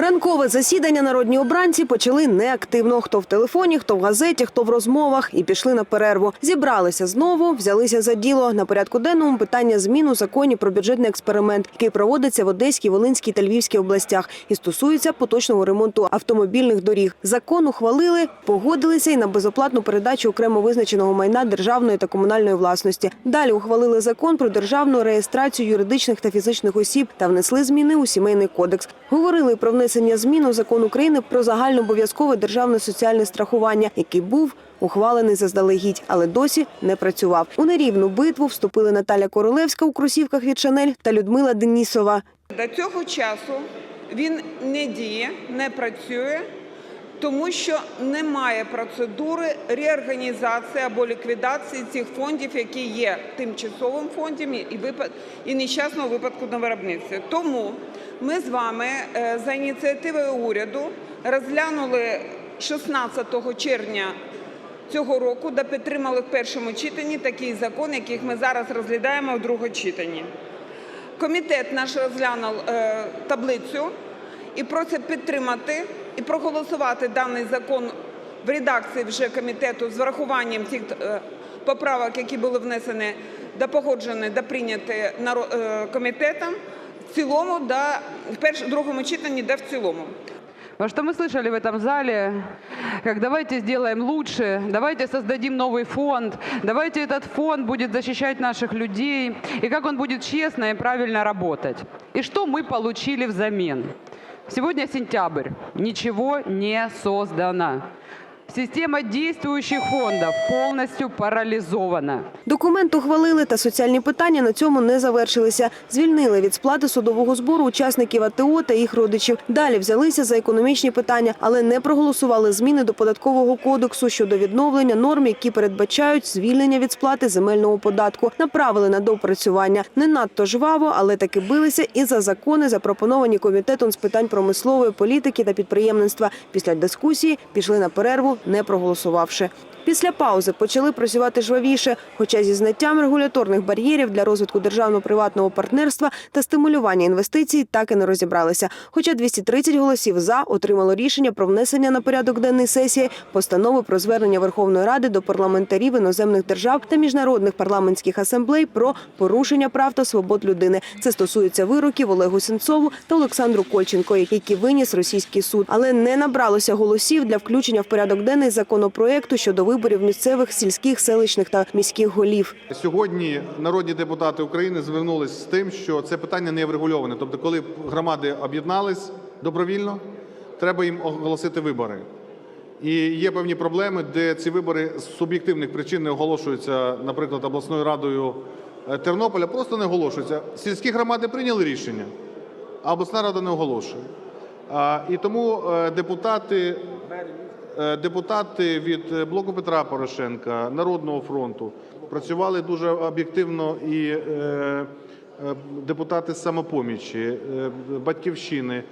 Ранкове засідання народні обранці почали неактивно. Хто в телефоні, хто в газеті, хто в розмовах, і пішли на перерву. Зібралися знову, взялися за діло. На порядку денному питання змін у законі про бюджетний експеримент, який проводиться в Одеській, Волинській та Львівській областях, і стосується поточного ремонту автомобільних доріг. Закон ухвалили, погодилися і на безоплатну передачу окремо визначеного майна державної та комунальної власності. Далі ухвалили закон про державну реєстрацію юридичних та фізичних осіб та внесли зміни у сімейний кодекс. Говорили про внесення змін у закон України про загальнообов'язкове державне соціальне страхування, який був ухвалений заздалегідь, але досі не працював. У нерівну битву вступили Наталя Королевська у кросівках від Шанель та Людмила Денісова. До цього часу він не діє, не працює, тому що немає процедури реорганізації або ліквідації цих фондів, які є тимчасовим фондом і випад і нещасного випадку на виробництві. Тому ми з вами е, за ініціативою уряду розглянули 16 червня цього року, де підтримали в першому читанні такий закон, який ми зараз розглядаємо в другому читанні. Комітет наш розглянув е, таблицю і просить підтримати і проголосувати даний закон в редакції вже комітету з врахуванням тих е, поправок, які були внесені та погоджені та прийняті наро- е, комітетом в цілому да в першому другому читанні да в цілому. Потому что мы слышали в этом зале, как давайте сделаем лучше, давайте создадим новый фонд, давайте этот фонд будет защищать наших людей, и как он будет честно и правильно работать. И что мы получили взамен? Сегодня сентябрь, ничего не создано. Система действующих фондов полностью парализована. Документ ухвалили, та соціальні питання на цьому не завершилися. Звільнили від сплати судового збору учасників АТО та їх родичів. Далі взялися за економічні питання, але не проголосували зміни до податкового кодексу щодо відновлення норм, які передбачають звільнення від сплати земельного податку. Направили на доопрацювання. Не надто жваво, але таки билися і за закони, запропоновані комітетом з питань промислової політики та підприємництва. Після дискусії пішли на перерву, не проголосувавши. Після паузи почали працювати жвавіше, хоча зі знаттям регуляторних бар'єрів для розвитку державно-приватного партнерства та стимулювання інвестицій так і не розібралися. Хоча 230 голосів за отримало рішення про внесення на порядок денний сесії постанови про звернення Верховної Ради до парламентарів іноземних держав та міжнародних парламентських асамблей про порушення прав та свобод людини. Це стосується вироків Олегу Сенцову та Олександру Кольченко, які виніс російський суд, але не набралося голосів для включення в порядок денний законопроекту щодо виборів місцевих сільських, селищних та міських голів. Сьогодні народні депутати України звернулись з тим, що це питання не врегульоване. Тобто, коли громади об'єднались добровільно, треба їм оголосити вибори. І є певні проблеми, де ці вибори з суб'єктивних причин не оголошуються, наприклад, обласною радою е, Тернополя, просто не оголошуються. Сільські громади прийняли рішення, а обласна рада не оголошує. І тому е, депутати депутати від е, блоку Петра Порошенка, Народного фронту працювали дуже об'єктивно і е, е, депутати з самопомічі, е, батьківщини,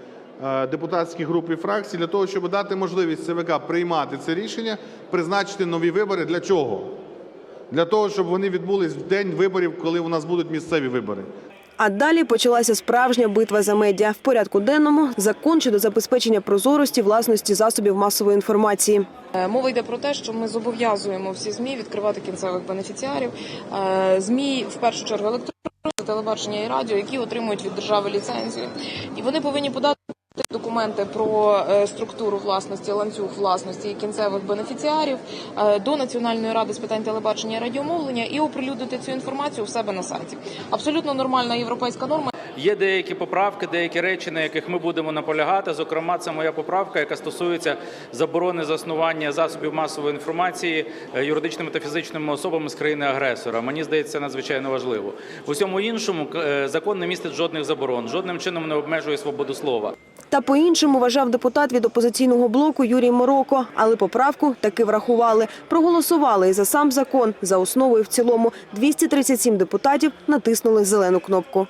е, депутатські групи і фракції для того, щоб дати можливість ЦВК приймати це рішення, призначити нові вибори. Для чого? Для того, щоб вони відбулись в день виборів, коли у нас будуть місцеві вибори. А далі почалася справжня битва за медіа. В порядку денному закон щодо забезпечення прозорості власності засобів масової інформації. Е, Мова йде про те, що ми зобов'язуємо всі змі відкривати кінцевих бенефіціарів. Е, Змі в першу чергу електронні телебачення і радіо, які отримують від держави ліцензію, і вони повинні подати. Документи про е, структуру власності, ланцюг власності і кінцевих бенефіціарів е, до Національної ради з питань телебачення і радіомовлення і оприлюднити цю інформацію у себе на сайті. Абсолютно нормальна європейська норма. Є деякі поправки, деякі речі, на яких ми будемо наполягати. Зокрема, це моя поправка, яка стосується заборони заснування засобів масової інформації е, юридичними та фізичними особами з країни-агресора. Мені здається, надзвичайно важливо. В усьому іншому закон не містить жодних заборон, жодним чином не обмежує свободу слова. Та по-іншому вважав депутат від опозиційного блоку Юрій Мороко. Але поправку таки врахували. Проголосували і за сам закон, за основу і в цілому. 237 депутатів натиснули зелену кнопку.